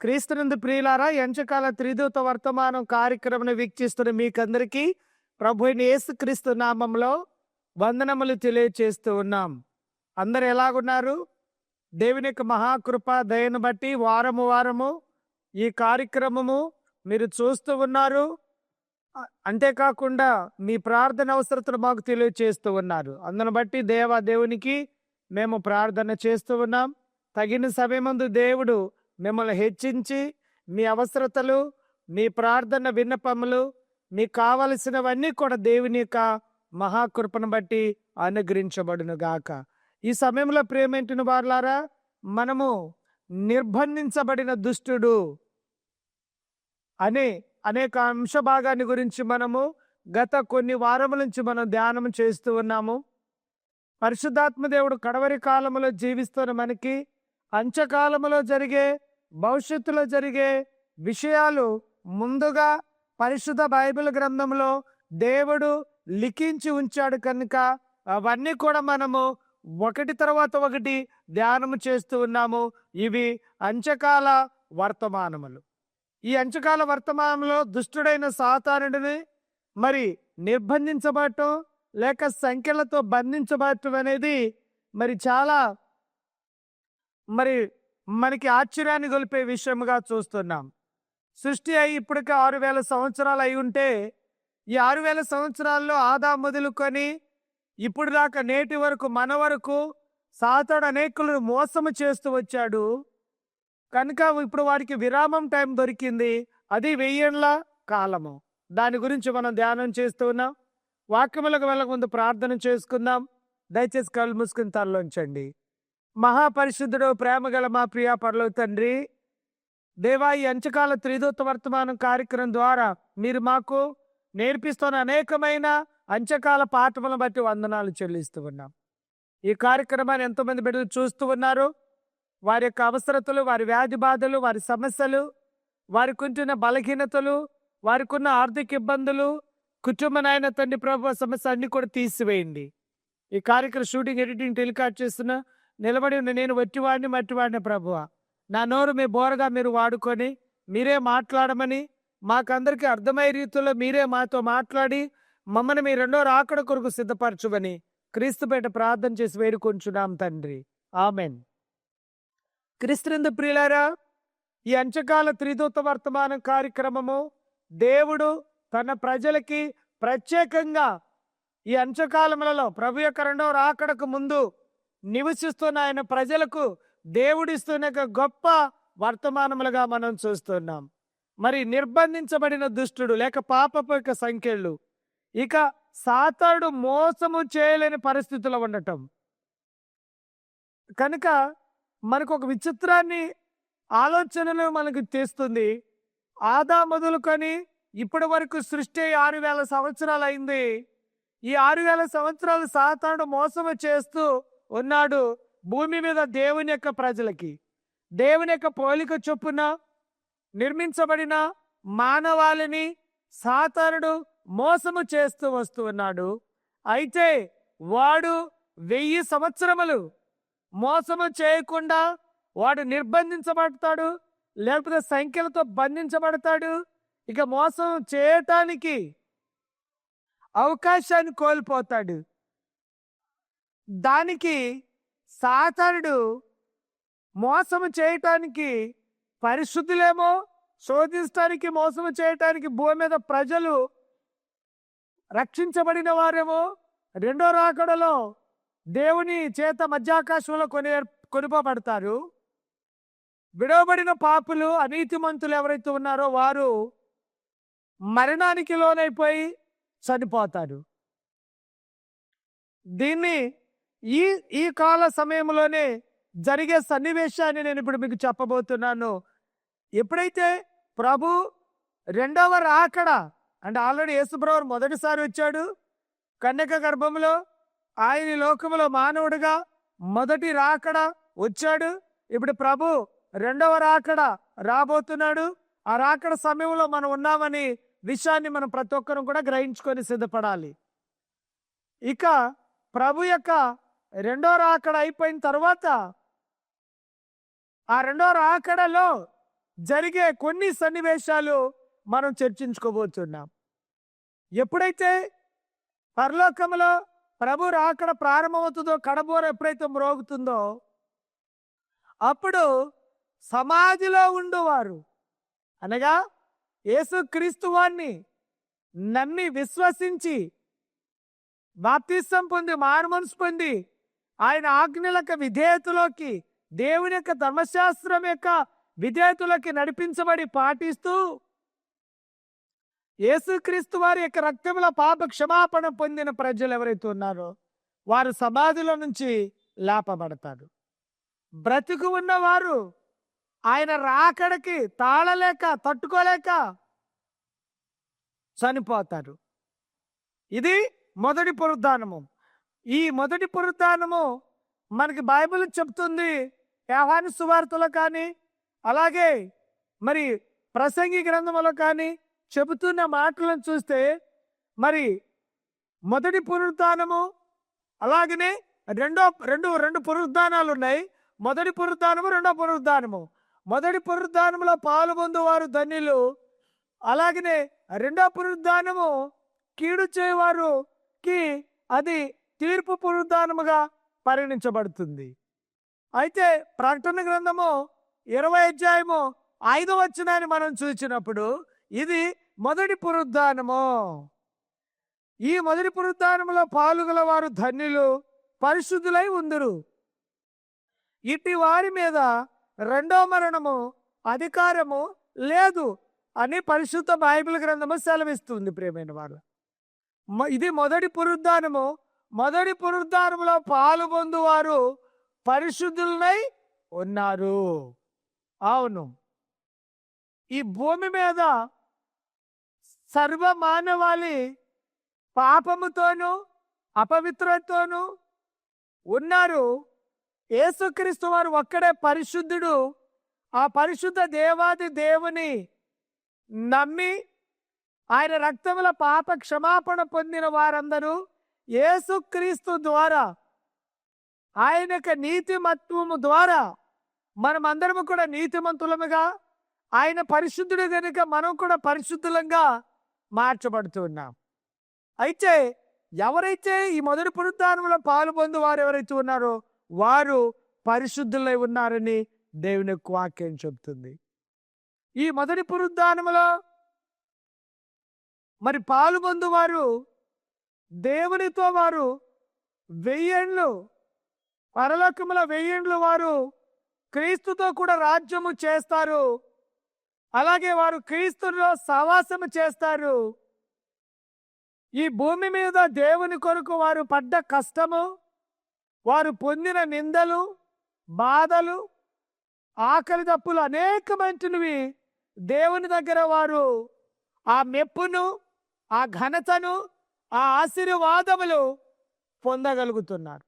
క్రీస్తునందు ప్రియులారా ఎంచకాల త్రిదూత వర్తమానం కార్యక్రమం వీక్షిస్తున్న మీకందరికీ ప్రభు యేసు క్రీస్తు నామంలో వందనములు తెలియచేస్తూ ఉన్నాం. అందరు ఎలాగున్నారు? దేవుని యొక్క మహాకృప దయను బట్టి వారము వారము ఈ కార్యక్రమము మీరు చూస్తూ ఉన్నారు. అంతేకాకుండా మీ ప్రార్థన అవసరతను మాకు తెలియచేస్తూ ఉన్నారు. అందును బట్టి దేవా దేవునికి మేము ప్రార్థన చేస్తూ ఉన్నాం. తగిన సమయమందు దేవుడు మిమ్మల్ని హెచ్చించి మీ అవసరతలు మీ ప్రార్థన విన్నపములు మీకు కావలసినవన్నీ కూడా దేవుని యొక్క మహాకృపను బట్టి అనుగ్రహించబడును గాక ఈ సమయంలో ప్రేమేంటిన వారులారా? మనము నిర్బంధించబడిన దుష్టుడు అనే అనేక అంశ భాగాన్ని గురించి మనము గత కొన్ని వారముల నుంచి మనం ధ్యానం చేస్తూ ఉన్నాము. పరిశుద్ధాత్మ దేవుడు కడవరి కాలంలో జీవిస్తున్న మనకి అంచకాలంలో జరిగే భవిష్యత్తులో జరిగే విషయాలు ముందుగా పరిశుద్ధ బైబిల్ గ్రంథంలో దేవుడు లిఖించి ఉంచాడు కనుక అవన్నీ కూడా మనము ఒకటి తర్వాత ఒకటి ధ్యానము చేస్తూ ఉన్నాము. ఇవి అంచకాల వర్తమానములు. ఈ అంచకాల వర్తమానంలో దుష్టుడైన సాతానుడిని మరి నిర్బంధించబడటం లేక సంఖ్యలతో బంధించబడటం అనేది మరి చాలా మరి మనకి ఆశ్చర్యాన్ని గొలిపే విషయముగా చూస్తున్నాం. సృష్టి అయి ఇప్పటికే ఆరు వేల సంవత్సరాలు అయి ఉంటే ఈ ఆరు వేల సంవత్సరాల్లో ఆదా మొదలుకొని ఇప్పుడు దాకా నేటి వరకు మన వరకు సాతాడు అనేకులను మోసము చేస్తూ వచ్చాడు. కనుక ఇప్పుడు వాడికి విరామం టైం దొరికింది. అది వెయ్యేళ్ళ కాలము. దాని గురించి మనం ధ్యానం చేస్తూ ఉన్నాం. వాక్యములకు వెళ్ళక ముందు ప్రార్థన చేసుకుందాం. దయచేసి కళ్ళు మూసుకుని తరలించండి మహాపరిశుద్ధుడు ప్రేమగల మా ప్రియ పర్లవు తండ్రి దేవా ఈ అంచకాల త్రిదూత వర్తమానం కార్యక్రమం ద్వారా మీరు మాకు నేర్పిస్తున్న అనేకమైన అంచకాల పాఠములను బట్టి వందనాలు చెల్లిస్తూ ఉన్నాం. ఈ కార్యక్రమాన్ని ఎంతోమంది బిడ్డలు చూస్తూ ఉన్నారు. వారి యొక్క అవసరతలు వారి వ్యాధి బాధలు వారి సమస్యలు వారికి ఉంటున్న బలహీనతలు వారికి ఉన్న ఆర్థిక ఇబ్బందులు కుటుంబ నాయన తండ్రి ప్రభు సమస్య అన్ని కూడా తీసివేయండి. ఈ కార్యక్రమం షూటింగ్ ఎడిటింగ్ టెలికాస్ట్ చేస్తున్న నిలబడి ఉన్న నేను వట్టివాడిని మట్టివాడిని ప్రభువ. నా నోరు మీ బోరగా మీరు వాడుకొని మీరే మాట్లాడమని మాకందరికీ అర్థమయ్యే రీతిలో మీరే మాతో మాట్లాడి మమ్మల్ని మీ రెండో రాకడ కొరకు సిద్ధపరచుమని క్రీస్తుపేట ప్రార్థన చేసి వేడుకొంచున్నాం తండ్రి. ఆమెన్. క్రీస్తునందు ప్రియులారా ఈ అంచకాల త్రిదూత వర్తమానం కార్యక్రమము దేవుడు తన ప్రజలకి ప్రత్యేకంగా ఈ అంచకాలములలో ప్రభు యొక్క రెండవ రాకడకు ముందు నివసిస్తున్న ఆయన ప్రజలకు దేవుడిస్తున్న ఒక గొప్ప వర్తమానములుగా మనం చూస్తున్నాం. మరి నిర్బంధించబడిన దుష్టుడు లేక పాపపు యొక్క సంఖ్యలు ఇక సాతాడు మోసము చేయలేని పరిస్థితిలో ఉండటం. కనుక మనకు ఒక విచిత్రాన్ని ఆలోచనలు మనకు తెస్తుంది. ఆదా మొదలుకొని ఇప్పటి వరకు సృష్టి ఆరు వేల సంవత్సరాలు అయింది. ఈ ఆరు వేల సంవత్సరాలు సాతాను మోసము చేస్తూ ఉన్నాడు భూమి మీద దేవుని యొక్క ప్రజలకి. దేవుని యొక్క పోలిక చొప్పున నిర్మించబడిన మానవాళిని సాతానుడు మోసము చేస్తూ వస్తూ ఉన్నాడు. అయితే వాడు వెయ్యి సంవత్సరములు మోసము చేయకుండా వాడు నిర్బంధించబడతాడు లేకపోతే సంఖ్యలతో బంధించబడతాడు. ఇక మోసం చేయటానికి అవకాశాన్ని కోల్పోతాడు. దానికి సాతానుడు మోసము చేయటానికి పరిశుద్ధులేమో శోధించడానికి మోసము చేయటానికి భూమి మీద ప్రజలు రక్షించబడిన వారేమో రెండో రాకడలో దేవుని చేత మధ్యాకాశంలో కొని కొనిపోబడతారు. విడవబడిన పాపులు అనీతిమంతులు ఎవరైతే ఉన్నారో వారు మరణానికి లోనైపోయి చనిపోతారు. దీన్ని ఈ ఈ కాల సమయంలోనే జరిగే సన్నివేశాన్ని నేను ఇప్పుడు మీకు చెప్పబోతున్నాను. ఎప్పుడైతే ప్రభు రెండవ రాకడ అంటే ఆల్రెడీ యేసుప్రభు మొదటిసారి వచ్చాడు కన్యక గర్భంలో ఆయన లోకంలో లోకములో మానవుడిగా మొదటి రాకడ వచ్చాడు. ఇప్పుడు ప్రభు రెండవ రాకడ రాబోతున్నాడు. ఆ రాకడ సమయంలో మనం ఉన్నామని విషయాన్ని మనం ప్రతి ఒక్కరం కూడా గ్రహించుకొని సిద్ధపడాలి. ఇక ప్రభు యొక్క రెండో రాకడ అయిపోయిన తర్వాత ఆ రెండో రాకడలో జరిగే కొన్ని సన్నివేశాలు మనం చర్చించుకోబోతున్నాం. ఎప్పుడైతే పరలోకంలో ప్రభు రాకడ ప్రారంభమవుతుందో కడబోర ఎప్పుడైతే మ్రోగుతుందో అప్పుడు సమాధిలో ఉండేవారు. అనగా యేసుక్రీస్తు క్రీస్తువాన్ని నమ్మి విశ్వసించి బాప్తిసం పొంది మారుమనసు పొంది ఆయన ఆజ్ఞలకు విధేయతలోకి దేవుని యొక్క ధర్మశాస్త్రం యొక్క విధేయతలోకి నడిపించబడి పాటిస్తూ యేసుక్రీస్తు వారి యొక్క రక్తముల పాప క్షమాపణ పొందిన ప్రజలు ఎవరైతే ఉన్నారో వారు సమాధిలో నుంచి లేపబడతారు. బ్రతికు ఉన్నవారు ఆయన రాకడకి తాళలేక తట్టుకోలేక చనిపోతారు. ఇది మొదటి పునరుద్ధానము. ఈ మొదటి పునరుద్ధానము మనకి బైబిల్ చెప్తుంది. యాహాని సువార్తలో కానీ అలాగే మరి ప్రసంగి గ్రంథములో కానీ చెబుతున్న మాటలను చూస్తే మరి మొదటి పునరుద్ధానము అలాగనే రెండో రెండు రెండు పునరుద్ధానాలు ఉన్నాయి. మొదటి పునరుద్ధానము రెండో పునరుద్ధానము మొదటి పునరుద్ధానంలో పాల్గొందువారు ధన్యులు. అలాగనే రెండో పునరుద్ధానము కీడు చేయవారుకి అది తీర్పు పునరుద్ధానముగా పరిగణించబడుతుంది. అయితే ప్రకటన గ్రంథము ఇరవై అధ్యాయము ఐదో వచ్చినాన్ని మనం చూసినప్పుడు ఇది మొదటి పునరుద్ధానము. ఈ మొదటి పునరుద్ధానములో పాలుగల వారు ధన్యులు పరిశుద్ధులై ఉందరు. ఇట్టి వారి మీద రెండో మరణము అధికారము లేదు అని పరిశుద్ధ బైబిల్ గ్రంథము సెలవిస్తుంది ప్రియమైన వాళ్ళు ఇది మొదటి పునరుద్ధానము మొదటి పునరుద్ధారంలో పాలు పొందువారు పరిశుద్ధులనై ఉన్నారు. అవును. ఈ భూమి మీద సర్వ మానవాళి పాపముతోనూ అపవిత్రతోనూ ఉన్నారు. యేసుక్రీస్తు వారు ఒక్కడే పరిశుద్ధుడు. ఆ పరిశుద్ధ దేవాది దేవుని నమ్మి ఆయన రక్తముల పాప క్షమాపణ పొందిన వారందరూ యేసుక్రీస్తు ద్వారా ఆయన యొక్క నీతిమత్వము ద్వారా మనమందరము కూడా నీతిమంతులముగా ఆయన పరిశుద్ధుడు కనుక మనం కూడా పరిశుద్ధులంగా మార్చబడుతూ ఉన్నాం. అయితే ఎవరైతే ఈ మొదటి పునరుద్ధానంలో పాలు పొందు వారు ఎవరైతే ఉన్నారో వారు పరిశుద్ధులై ఉన్నారని దేవుని యొక్క వాక్యం చెబుతుంది. ఈ మొదటి పునరుద్ధానంలో మరి పాలు పొందు వారు దేవునితో వారు వెయ్యేండ్లు పరలోకముల వెయ్యేండ్లు వారు క్రీస్తుతో కూడా రాజ్యము చేస్తారు. అలాగే వారు క్రీస్తులో సవాసము చేస్తారు. ఈ భూమి మీద దేవుని కొరకు వారు పడ్డ కష్టము వారు పొందిన నిందలు బాధలు ఆకలి తప్పులు అనేకమైనవి దేవుని దగ్గర వారు ఆ మెప్పును ఆ ఘనతను ఆ ఆశీర్వాదములు పొందగలుగుతున్నారు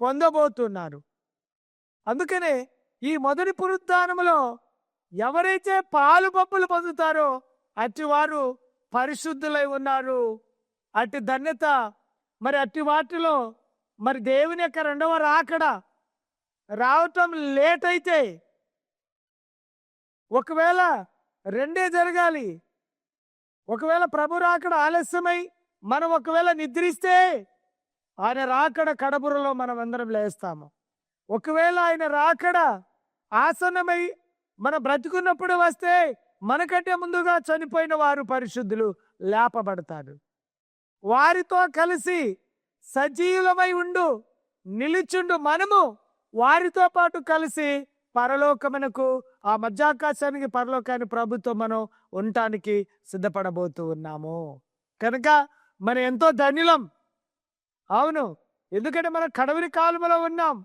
పొందబోతున్నారు. అందుకనే ఈ మొదటి పునరుద్ధానములో ఎవరైతే పాలు పప్పులు పొందుతారో అట్టి వారు పరిశుద్ధులై ఉన్నారు. అట్టి ధన్యత మరి అట్టి వాటిలో మరి దేవుని యొక్క రెండవ రాకడ రావటం లేట్ అయితే ఒకవేళ రెండే జరగాలి ఒకవేళ ప్రభు రాకడ ఆలస్యమై మనం ఒకవేళ నిద్రిస్తే ఆయన రాకడ కడబురలో మనం అందరం లేస్తాము. ఒకవేళ ఆయన రాకడ ఆసనమై మన బ్రతుకున్నప్పుడు వస్తే మనకంటే ముందుగా చనిపోయిన వారు పరిశుద్ధులు లేపబడతారు. వారితో కలిసి సజీవులమై ఉండు నిలుచుండు మనము వారితో పాటు కలిసి పరలోకమునకు ఆ మధ్యాకాశానికి పరలోకాన్ని ప్రభుత్వం మనం ఉండటానికి సిద్ధపడబోతూ ఉన్నాము. కనుక మనం ఎంతో ధన్యులం అవును ఎందుకంటే మనం కడవరి కాలంలో ఉన్నాం.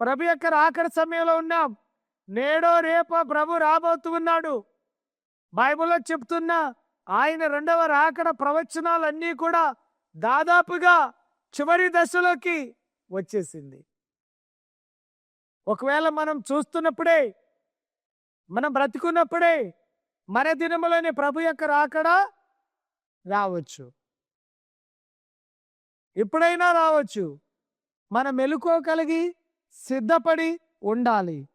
ప్రభు యొక్క రాకడ సమయంలో ఉన్నాం. నేడో రేపో ప్రభు రాబోతూ ఉన్నాడు. బైబిల్లో చెప్తున్న ఆయన రెండవ రాకడ ప్రవచనాలన్నీ కూడా దాదాపుగా చివరి దశలోకి వచ్చేసింది. ఒకవేళ మనం చూస్తున్నప్పుడే మనం బ్రతికున్నప్పుడే మన దినములోని ప్రభు యొక్క రాకడ రావచ్చు. ఎప్పుడైనా రావచ్చు. మనం మెలుకోగలిగి సిద్ధపడి ఉండాలి.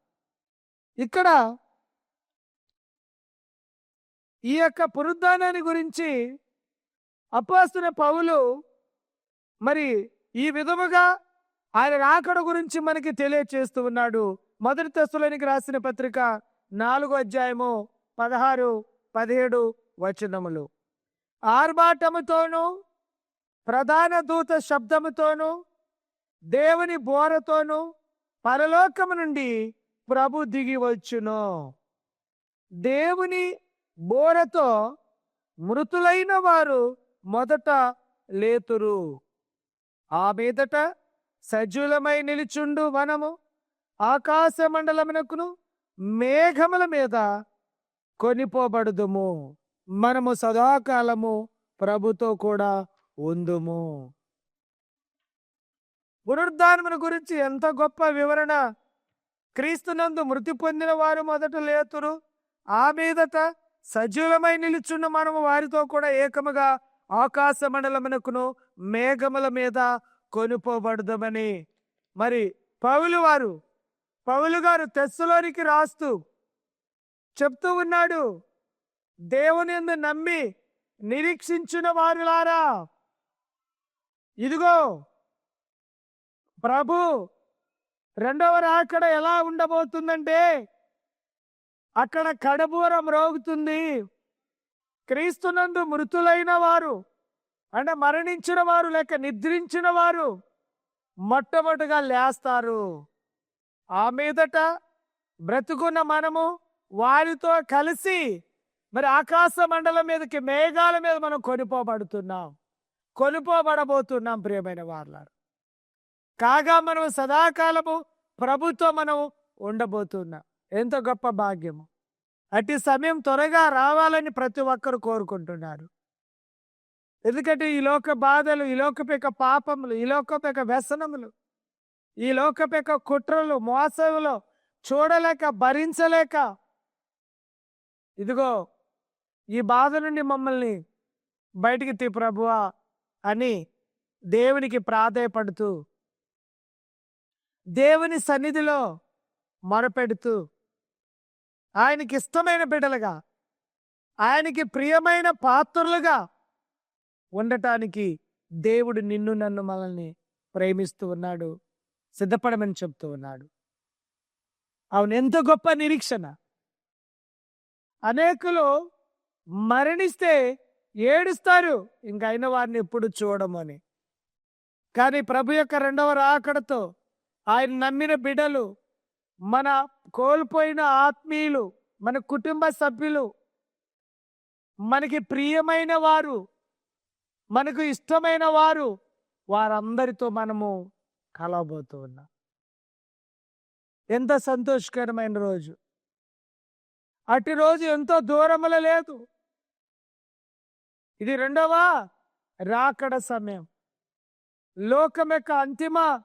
ఇక్కడ ఈ యొక్క పునరుద్ధానాన్ని గురించి అప్పాస్తున్న పౌలు మరి ఈ విధముగా ఆయన రాకడ గురించి మనకి తెలియచేస్తూ ఉన్నాడు. మొదటి తెస్తులోనికి రాసిన పత్రిక నాలుగో అధ్యాయము పదహారు పదిహేడు వచనములు. ఆర్భాటముతోనూ ప్రధాన దూత శబ్దముతోనూ దేవుని బోరతోనూ పరలోకము నుండి ప్రభు దిగి వచ్చును. దేవుని బోరతో మృతులైన వారు మొదట లేతురు. ఆ మీదట సజీవులమై నిలుచుండు వనము ఆకాశ మండలమునకును మేఘముల మీద కొనిపోబడుదుము. మనము సదాకాలము ప్రభుతో కూడా ఉందుము. పునరుద్ధానమును గురించి ఎంత గొప్ప వివరణ. క్రీస్తునందు మృతి పొందిన వారు మొదట లేతురు. ఆ మీదట సజీవమై నిలుచున్న మనము వారితో కూడా ఏకముగా ఆకాశ మండలమునకును మేఘముల మీద కొనుపోబడదమని. మరి పౌలు వారు పౌలు గారు తెస్సులోనికి రాస్తూ చెప్తూ ఉన్నాడు. దేవుని నమ్మి నిరీక్షించిన వారులారా. ఇదిగో ప్రభు రెండవ రాకడ ఎలా ఉండబోతుందంటే అక్కడ కడబూరం రోగుతుంది. క్రీస్తునందు మృతులైన వారు అంటే మరణించిన వారు లేక నిద్రించిన వారు మొట్టమొదటిగా లేస్తారు. ఆ మీదట బ్రతుకున్న మనము వారితో కలిసి మరి ఆకాశ మండలం మీదకి మేఘాల మీద మనం కొనిపోబడుతున్నాం. కొనుపోబడబోతున్నాం ప్రియమైన వార్లారు. కాగా మనం సదాకాలము ప్రభుత్వం మనం ఉండబోతున్నాం. ఎంత గొప్ప భాగ్యము. అట్టి సమయం త్వరగా రావాలని ప్రతి ఒక్కరు కోరుకుంటున్నారు. ఎందుకంటే ఈ లోక బాధలు ఈ లోకపేక పాపములు ఈ లోకపేక వ్యసనములు ఈ లోకపేక కుట్రలు మోసములు చూడలేక భరించలేక ఇదిగో ఈ బాధ నుండి మమ్మల్ని బయటికి తీ ప్రభువా అని దేవునికి ప్రాధేయపడుతూ దేవుని సన్నిధిలో మొరపెడుతూ ఆయనకి ఇష్టమైన బిడ్డలుగా ఆయనకి ప్రియమైన పాత్రులుగా ఉండటానికి దేవుడు నిన్ను నన్ను మనల్ని ప్రేమిస్తూ ఉన్నాడు సిద్ధపడమని చెప్తూ ఉన్నాడు. అవును ఎంత గొప్ప నిరీక్షణ. అనేకులు మరణిస్తే ఏడుస్తారు. ఇంకైన వారిని ఎప్పుడు చూడమని కానీ ప్రభు యొక్క రెండవ రాకడతో ఆయన నమ్మిన బిడలు మన కోల్పోయిన ఆత్మీయులు మన కుటుంబ సభ్యులు మనకి ప్రియమైన వారు మనకు ఇష్టమైన వారు వారందరితో మనము కలవబోతూ ఉన్నాం. ఎంత సంతోషకరమైన రోజు. అటు రోజు ఎంతో దూరములో లేదు. ఇది రెండవ? రాకడ సమయం. లోకం యొక్క అంతిమ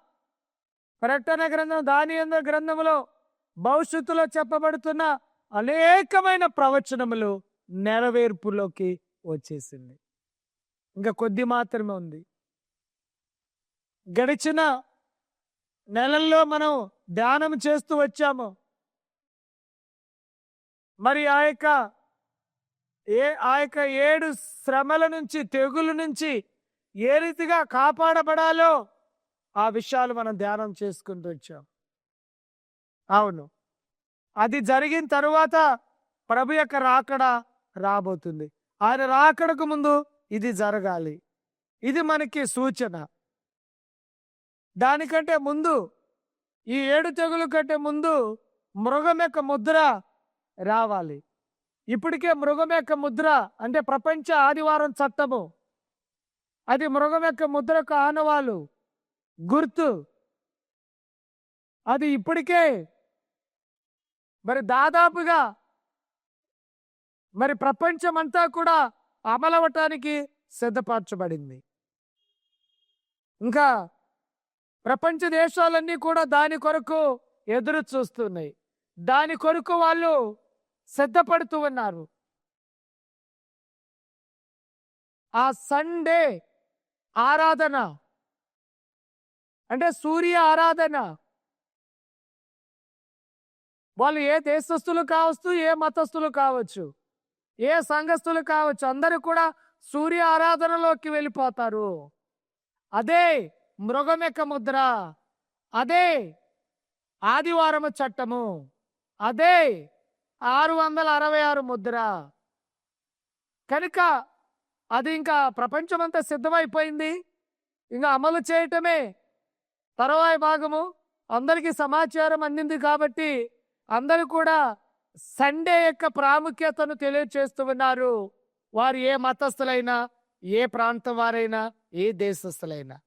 ప్రకటన గ్రంథం దాని గ్రంథంలో గ్రంథములో భవిష్యత్తులో చెప్పబడుతున్న అనేకమైన ప్రవచనములు నెరవేర్పులోకి వచ్చేసింది. ఇంకా కొద్ది మాత్రమే ఉంది. గడిచిన నెలల్లో మనం ధ్యానం చేస్తూ వచ్చాము. మరి ఆ యొక్క ఏ ఆ యొక్క ఏడు శ్రమల నుంచి తెగుల నుంచి ఏ రీతిగా కాపాడబడాలో ఆ విషయాలు మనం ధ్యానం చేసుకుంటూ వచ్చాం. అవును. అది జరిగిన తరువాత ప్రభు యొక్క రాకడ రాబోతుంది. ఆయన రాకడకు ముందు ఇది జరగాలి. ఇది మనకి సూచన. దానికంటే ముందు ఈ ఏడు తెగులు కంటే ముందు మృగం యొక్క ముద్ర రావాలి. ఇప్పటికే మృగం యొక్క ముద్ర అంటే ప్రపంచ ఆదివారం చట్టము. అది మృగం యొక్క ముద్రకు ఆనవాలు. గుర్తు. అది ఇప్పటికే మరి దాదాపుగా మరి ప్రపంచం అంతా కూడా అమలవటానికి సిద్ధపరచబడింది. ఇంకా ప్రపంచ దేశాలన్నీ కూడా దాని కొరకు ఎదురు చూస్తున్నాయి. దాని కొరకు వాళ్ళు సిద్ధపడుతూ ఉన్నారు. ఆ సండే ఆరాధన. అంటే సూర్య ఆరాధన. వాళ్ళు ఏ దేశస్థులు కావచ్చు ఏ మతస్థులు కావచ్చు ఏ సంఘస్థులు కావచ్చు అందరూ కూడా సూర్య ఆరాధనలోకి వెళ్ళిపోతారు. అదే మృగం యొక్క ముద్ర. అదే ఆదివారము చట్టము. అదే ఆరు వందల అరవై ఆరు ముద్ర. కనుక అది ఇంకా ప్రపంచమంతా సిద్ధమైపోయింది. ఇంకా అమలు చేయటమే తర్వాయి భాగము. అందరికీ సమాచారం అందింది కాబట్టి అందరూ కూడా సండే యొక్క ప్రాముఖ్యతను తెలియచేస్తూ ఉన్నారు. వారు ఏ మతస్థులైనా ఏ ప్రాంతం వారైనా ఏ దేశస్థులైనా.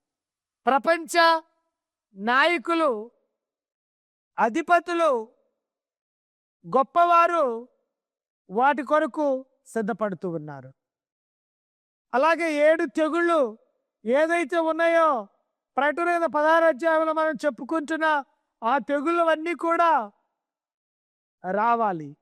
ప్రపంచ నాయకులు అధిపతులు గొప్పవారు వాటి కొరకు సిద్ధపడుతూ ఉన్నారు. అలాగే ఏడు తెగుళ్ళు ఏదైతే ఉన్నాయో ప్రకటన పదారాధ్యాయంలో మనం చెప్పుకుంటున్న ఆ తెగుళ్ళవన్నీ కూడా రావాలి.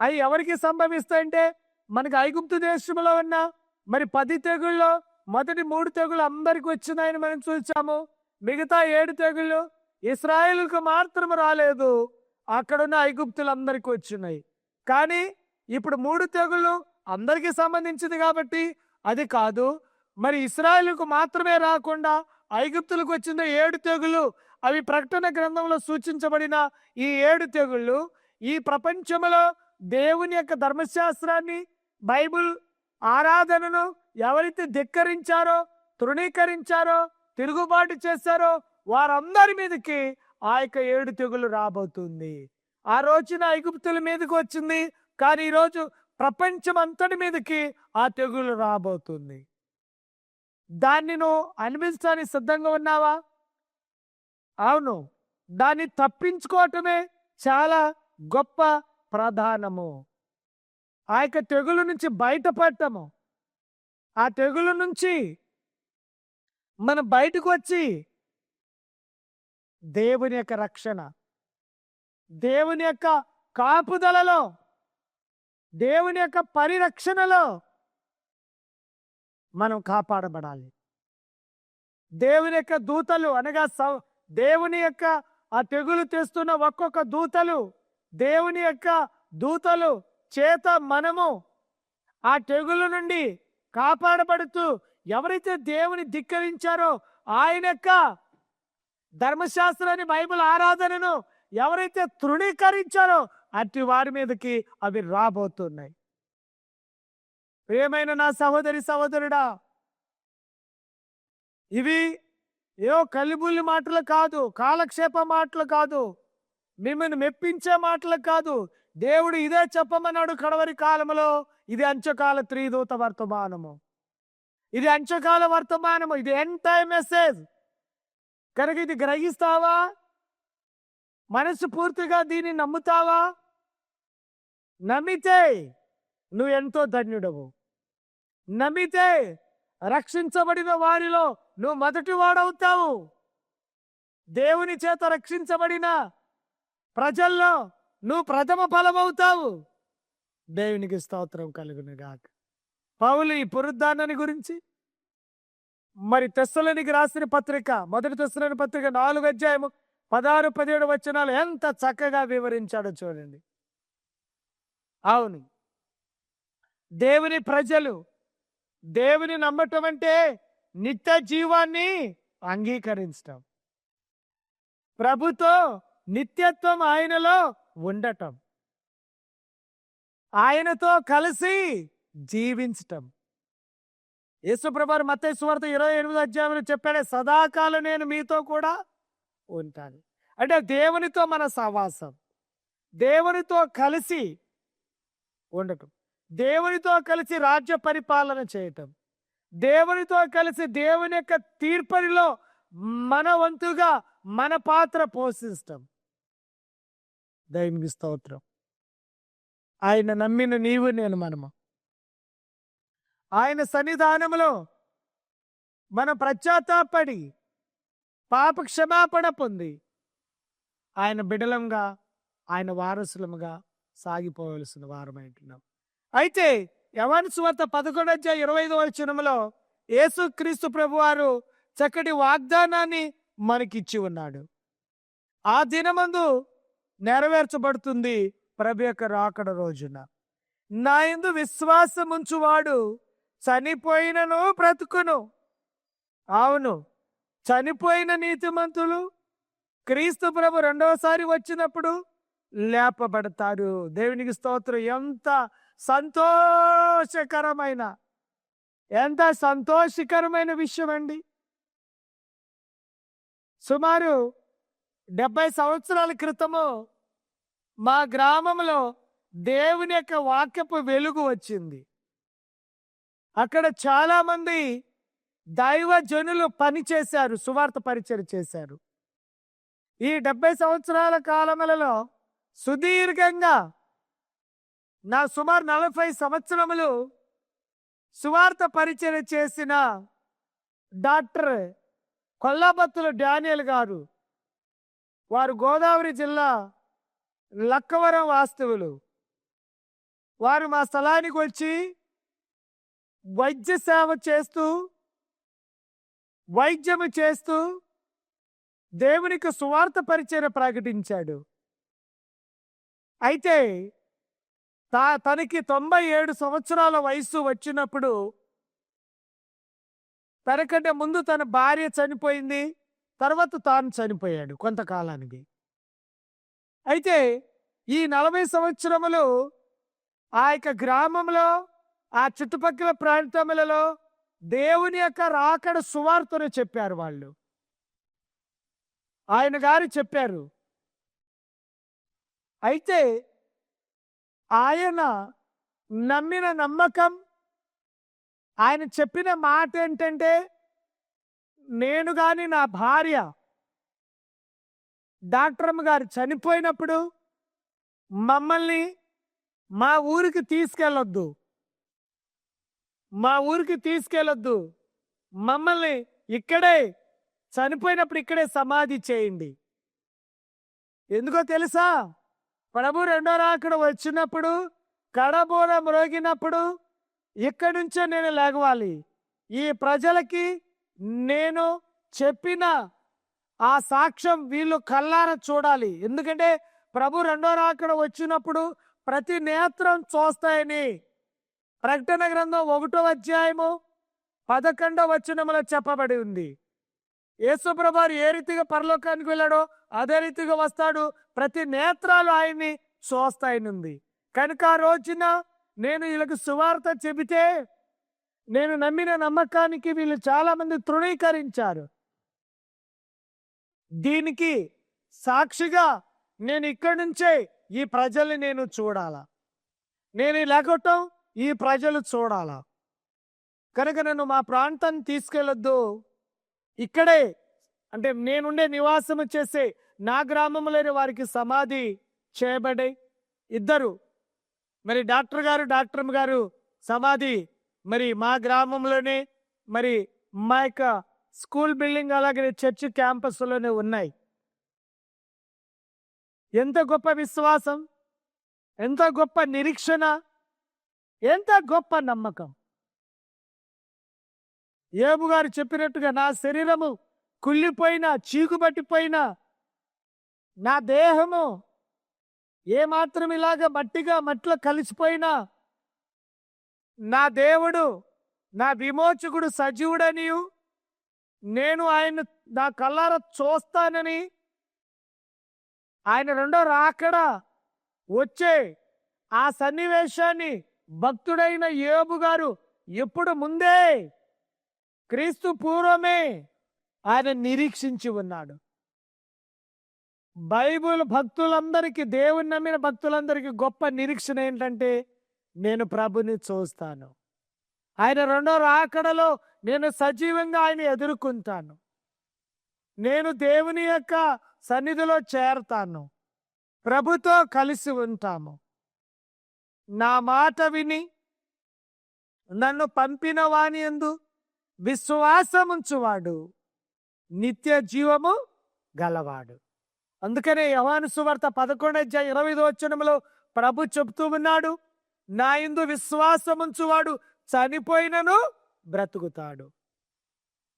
అవి ఎవరికి సంభవిస్తాయంటే మనకి ఐగుప్తు దేశంలో ఉన్న మరి పది తెగుళ్ళు మొదటి మూడు తెగులు అందరికి వచ్చినాయని మనం చూసాము. మిగతా ఏడు తెగుళ్ళు ఇస్రాయిల్కు మాత్రం రాలేదు. అక్కడున్న ఐగుప్తులందరికీ వచ్చినాయి. కానీ ఇప్పుడు మూడు తెగులు అందరికీ సంబంధించింది కాబట్టి అది కాదు. మరి ఇస్రాయల్కు మాత్రమే రాకుండా ఐగుప్తులకు వచ్చిన ఏడు తెగులు అవి ప్రకటన గ్రంథంలో సూచించబడిన ఈ ఏడు తెగుళ్ళు ఈ ప్రపంచంలో దేవుని యొక్క ధర్మశాస్త్రాన్ని బైబిల్ ఆరాధనను ఎవరైతే ధిక్కరించారో తృణీకరించారో తిరుగుబాటు చేశారో వారందరి మీదకి ఆ యొక్క ఏడు తెగులు రాబోతుంది. ఆ రోజున ఐగుప్తుల మీదకి వచ్చింది. కానీ ఈరోజు ప్రపంచం అంతటి మీదకి ఆ తెగులు రాబోతుంది. దాన్ని నువ్వు అనిపించడానికి సిద్ధంగా ఉన్నావా? అవును. దాన్ని తప్పించుకోవటమే చాలా గొప్ప ప్రధానము. ఆ యొక్క తెగులు నుంచి బయటపడటము. ఆ తెగులు నుంచి మనం బయటకు వచ్చి దేవుని యొక్క రక్షణ. దేవుని యొక్క కాపుదలలో. దేవుని యొక్క పరిరక్షణలో మనం కాపాడబడాలి. దేవుని యొక్క దూతలు అనగా సౌ- దేవుని యొక్క ఆ తెగులు తెస్తున్న ఒక్కొక్క దూతలు దేవుని యొక్క దూతలు చేత మనము ఆ తెగులు నుండి కాపాడబడుతూ ఎవరైతే దేవుని ధిక్కరించారో ఆయన యొక్క ధర్మశాస్త్రాన్ని బైబిల్ ఆరాధనను ఎవరైతే తృణీకరించారో అట్టి వారి మీదకి అవి రాబోతున్నాయి. ప్రియమైన నా సహోదరి సహోదరుడా ఇవి ఏవో కలిబుల్లి మాటలు కాదు కాలక్షేప మాటలు కాదు మిమ్మల్ని మెప్పించే మాటలు కాదు. దేవుడు ఇదే చెప్పమన్నాడు కడవరి కాలములో ఇది అంచకాల త్రిదూత వర్తమానము. ఇది అంచకాల వర్తమానము ఇది ఎంత టైం మెసేజ్. కనుక ఇది గ్రహిస్తావా? మనసు పూర్తిగా దీన్ని నమ్ముతావా? నమ్మితే నువ్వు ఎంతో ధన్యుడవు. నమ్మితే రక్షించబడిన వారిలో నువ్వు మొదటి వాడవుతావు. దేవుని చేత రక్షించబడిన ప్రజల్లో నువ్వు ప్రథమ ఫలమవుతావు. దేవునికి స్తోత్రం కలుగునుగాక. పౌలు ఈ పునరుద్ధానాన్ని గురించి మరి తెస్సలోనికి రాసిన పత్రిక మొదటి తెస్సలోని పత్రిక నాలుగు అధ్యాయము పదహారు పదిహేడు వచనాలు ఎంత చక్కగా వివరించాడో చూడండి. అవును. దేవుని ప్రజలు దేవుని నమ్మటం అంటే నిత్య జీవాన్ని అంగీకరించటం. ప్రభుతో నిత్యత్వం ఆయనలో ఉండటం. ఆయనతో కలిసి జీవించటం. యేసుప్రభారు మత్తయి సువార్త ఇరవై ఎనిమిది అధ్యాయంలో చెప్పాడే సదాకాలం నేను మీతో కూడా ఉంటాను. అంటే దేవునితో మన సహవాసం దేవునితో కలిసి ఉండటం దేవునితో కలిసి రాజ్య పరిపాలన చేయటం దేవునితో కలిసి దేవుని యొక్క తీర్పరిలో మన వంతుగా మన పాత్ర పోషిస్తాం దైవిక స్తోత్రం. ఆయన నమ్మిన నీవు నేను మనము ఆయన సన్నిధానములో మన ప్రత్యాతాపడి పాప క్షమాపణ పొంది ఆయన బిడలంగా ఆయన వారసులముగా సాగిపోవలసిన వారమైంటున్నాం అయితే యవన్ సువార్త పదకొండు అధ్యాయ ఇరవై ఐదవ వచనములో యేసుక్రీస్తు ప్రభువారు ప్రభు వారు చక్కటి వాగ్దానాన్ని మనకిచ్చి ఉన్నాడు. ఆ దినమందు నెరవేర్చబడుతుంది ప్రభు యొక్క రాకడ రోజున. నా ఎందు విశ్వాసముంచువాడు చనిపోయినను బ్రతుకును. అవును చనిపోయిన నీతిమంతులు క్రీస్తు ప్రభు రెండవసారి వచ్చినప్పుడు లేపబడతారు. దేవునికి స్తోత్రం. ఎంత సంతోషకరమైన ఎంత సంతోషకరమైన విషయం అండి. సుమారు డెబ్బై సంవత్సరాల క్రితము మా గ్రామంలో దేవుని యొక్క వాక్యపు వెలుగు వచ్చింది. అక్కడ చాలా మంది దైవ జనులు పని చేశారు సువార్త పరిచయం చేశారు. ఈ డెబ్బై సంవత్సరాల కాలములలో సుదీర్ఘంగా నా సుమారు నలభై సంవత్సరములు సువార్త పరిచయం చేసిన డాక్టర్ కొల్లాబత్తుల డానియల్ గారు వారు గోదావరి జిల్లా లక్కవరం వాస్తవులు వారు మా స్థలానికి వచ్చి వైద్య సేవ చేస్తూ వైద్యము చేస్తూ దేవునికి సువార్త పరిచయం ప్రకటించాడు. అయితే తా తనకి తొంభై ఏడు సంవత్సరాల వయస్సు వచ్చినప్పుడు తనకంటే ముందు తన భార్య చనిపోయింది తర్వాత తాను చనిపోయాడు కొంతకాలానికి. అయితే ఈ నలభై సంవత్సరములు ఆ యొక్క గ్రామంలో ఆ చుట్టుపక్కల ప్రాంతములలో దేవుని యొక్క రాకడ సువార్తను చెప్పారు వాళ్ళు. ఆయన గారు చెప్పారు అయితే ఆయన నమ్మిన నమ్మకం ఆయన చెప్పిన మాట ఏంటంటే నేను కానీ నా భార్య డాక్టర్ అమ్మ గారు చనిపోయినప్పుడు మమ్మల్ని మా ఊరికి తీసుకెళ్ళొద్దు. మా ఊరికి తీసుకెళ్ళొద్దు. మమ్మల్ని ఇక్కడే చనిపోయినప్పుడు ఇక్కడే సమాధి చేయండి. ఎందుకో తెలుసా? ప్రభు రెండో రాకడ వచ్చినప్పుడు కడబోర మ్రోగినప్పుడు ఇక్కడి నుంచే నేను లేగవాలి ఈ ప్రజలకి నేను చెప్పిన ఆ సాక్ష్యం వీళ్ళు కల్లార చూడాలి. ఎందుకంటే ప్రభు రెండో రాకడ వచ్చినప్పుడు ప్రతి నేత్రం చూస్తాయని. ప్రకటన గ్రంథం ఒకటో అధ్యాయము పదకొండో వచనములో చెప్పబడి ఉంది. యేసుప్రభారు ఏ రీతిగా పరలోకానికి వెళ్ళాడో అదే రీతిగా వస్తాడు. ప్రతి నేత్రాలు ఆయన్ని చూస్తాయనుంది. కనుక ఆ రోజున నేను వీళ్ళకి సువార్త చెబితే నేను నమ్మిన నమ్మకానికి వీళ్ళు చాలామంది తృణీకరించారు. దీనికి సాక్షిగా నేను ఇక్కడి నుంచే ఈ ప్రజల్ని నేను చూడాలా? నేను లేకపోవటం ఈ ప్రజలు చూడాలా? కనుక నన్ను మా ప్రాంతాన్ని తీసుకెళ్ళొద్దు. ఇక్కడే అంటే నేనుండే నివాసము చేసే నా గ్రామంలోని వారికి సమాధి చేయబడి ఇద్దరు. మరి డాక్టర్ గారు డాక్టర్ గారు సమాధి. మరి మా గ్రామంలోనే మరి మా యొక్క స్కూల్ బిల్డింగ్ అలాగే చర్చ్ క్యాంపస్లోనే ఉన్నాయి. ఎంత గొప్ప విశ్వాసం ఎంత గొప్ప నిరీక్షణ ఎంత గొప్ప నమ్మకం. ఏబు గారు చెప్పినట్టుగా నా శరీరము కుళ్ళిపోయినా చీకుబట్టిపోయినా నా దేహము ఏమాత్రం ఇలాగ మట్టిగా మట్టిలో కలిసిపోయినా నా దేవుడు నా విమోచకుడు సజీవుడని నేను ఆయన నా కల్లార చూస్తానని ఆయన రెండో రాకడ వచ్చే ఆ సన్నివేశాన్ని భక్తుడైన యోబు గారు ఎప్పుడు ముందే క్రీస్తు పూర్వమే ఆయన నిరీక్షించి ఉన్నాడు. బైబిల్ భక్తులందరికీ దేవుని నమ్మిన భక్తులందరికీ గొప్ప నిరీక్షణ ఏంటంటే నేను ప్రభుని చూస్తాను. ఆయన రెండో రాకడలో నేను సజీవంగా ఆయన ఎదుర్కొంటాను. నేను దేవుని యొక్క సన్నిధిలో చేరతాను. ప్రభుతో కలిసి ఉంటాము. నా మాట విని నన్ను పంపిన వాని ఎందు విశ్వాసముంచువాడు. నిత్య జీవము గలవాడు. అందుకనే యవాను సువార్త పదకొండు అధ్యాయ ఇరవై వచనంలో ప్రభు చెప్తూ ఉన్నాడు నా ఇందు విశ్వాసముంచువాడు చనిపోయినను బ్రతుకుతాడు.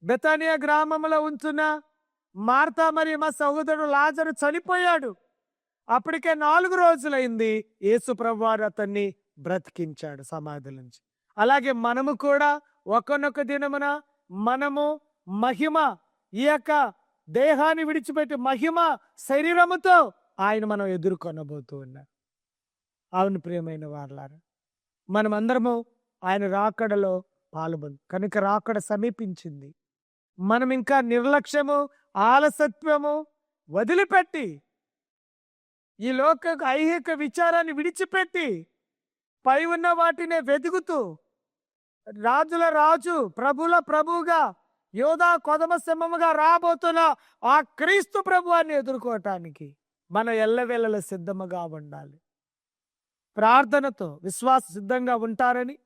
బెతానియా గ్రామంలో ఉంచున్న మార్తా మరియు మా సహోదరుడు లాజరు చనిపోయాడు. అప్పటికే నాలుగు రోజులైంది యేసు అతన్ని బ్రతికించాడు సమాధి నుంచి. అలాగే మనము కూడా ఒకనొక దినమున మనము మహిమ ఈ యొక్క దేహాన్ని విడిచిపెట్టి మహిమ శరీరముతో ఆయన మనం ఎదుర్కొనబోతూ ఉన్నాం. అవును ప్రియమైన వాళ్ళారా మనమందరము ఆయన రాకడలో పాల్గొంది కనుక రాకడ సమీపించింది. మనం ఇంకా నిర్లక్ష్యము ఆలసత్వము వదిలిపెట్టి ఈ లోక ఐహిక విచారాన్ని విడిచిపెట్టి పై ఉన్న వాటినే వెతుకుతూ రాజుల రాజు ప్రభుల ప్రభువుగా యోధా కొదమ సింహముగా రాబోతున్న ఆ క్రీస్తు ప్రభువాన్ని ఎదుర్కోవటానికి మనం ఎల్లవేళల సిద్ధముగా ఉండాలి. ప్రార్థనతో విశ్వాస సిద్ధంగా ఉంటారని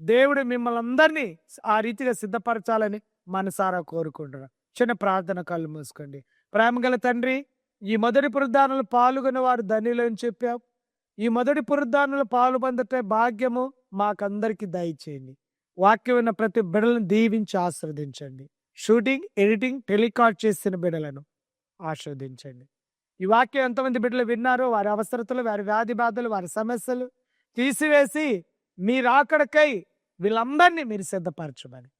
దేవుడు మిమ్మల్ని అందరినీ ఆ రీతిగా సిద్ధపరచాలని మనసారా కోరుకుంటున్నాను చిన్న ప్రార్థన కళ్ళు మూసుకోండి. ప్రేమగల తండ్రి ఈ మొదటి పురుద్ధానంలో పాల్గొన్న వారు ధనిలో అని చెప్పాం. ఈ మొదటి పురుద్ధానంలో పాలు పొందటే భాగ్యము మాకందరికి దయచేయండి. వాక్యం ఉన్న ప్రతి బిడలను దీవించి ఆస్వాదించండి షూటింగ్ ఎడిటింగ్ టెలికాస్ట్ చేసిన బిడలను ఆస్వాదించండి ఈ వాక్యం ఎంతమంది బిడ్డలు విన్నారో వారి అవసరతలు వారి వ్యాధి బాధలు వారి సమస్యలు తీసివేసి మీరు ఆకడకై వీళ్ళందరినీ మీరు సిద్ధపరచమని.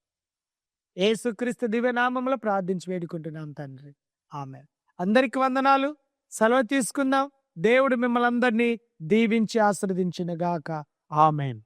ఏసుక్రీస్తు దివ్యనామంలో ప్రార్థించి వేడుకుంటున్నాం తండ్రి. ఆమె అందరికి వందనాలు. సెలవు తీసుకుందాం. దేవుడు మిమ్మల్ని అందరినీ దీవించి ఆశ్రదించిన గాక ఆమెన్.